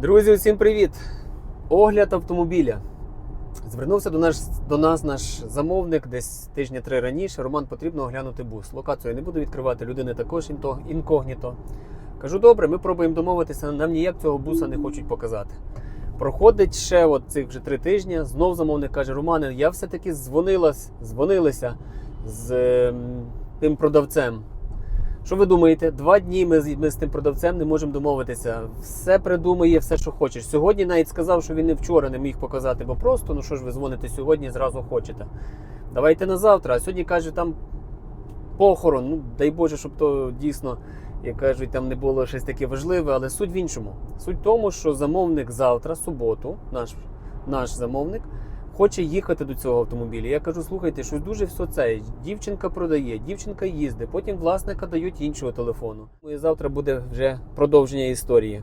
Друзі, усім привіт! Огляд автомобіля. Звернувся до, наш, до нас наш замовник десь тижня три раніше. Роман потрібно оглянути бус. Локацію я не буду відкривати, людини також інкогніто. Кажу, добре, ми пробуємо домовитися, нам ніяк цього буса не хочуть показати. Проходить ще от цих вже три тижні. Знов замовник каже: Романе, я все-таки дзвонилась, дзвонилися з ем, тим продавцем. Що ви думаєте? Два дні ми, ми з тим продавцем не можемо домовитися. Все придумає, все, що хочеш. Сьогодні навіть сказав, що він не вчора не міг показати, бо просто, ну що ж ви дзвоните сьогодні, зразу хочете. Давайте на завтра. А сьогодні каже, там похорон. Ну, дай Боже, щоб то дійсно, як кажуть, там не було щось таке важливе, але суть в іншому. Суть в тому, що замовник завтра, суботу, наш, наш замовник, хоче їхати до цього автомобіля. Я кажу, слухайте, щось дуже все це. Дівчинка продає, дівчинка їздить, потім власника дають іншого телефону. Ну і завтра буде вже продовження історії.